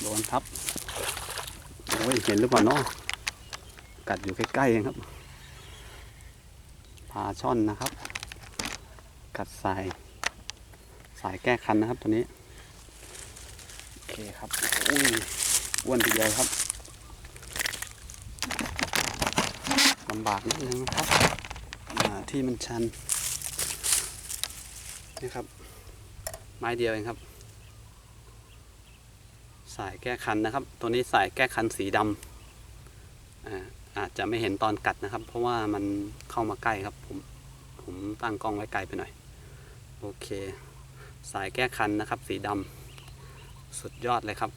โดนทับ โอ้ย เห็นหรือเปล่าเนาะกัดอยู่ใกล้ๆเองครับปลาช่อนนะครับ กัดสาย สายแก้คันนะครับตัวนี้ โอเคครับ อุ้ยอ้วนทีเดียวครับลำบากนิดนึงครับ ที่มันชัน นี่ครับ ไม้เดียวเองครับ สายแก้คันนะครับ ตัวนี้สายแก้คันสีดำอาอาจจะไม่เห็นตอนกัดนะครับ เพราะว่ามันเข้ามาใกล้ครับ ผมผมตั้งกล้องไว้ไกลไปหน่อย โอเค สายแก้คันนะครับ สีดำสุดยอดเลยครับ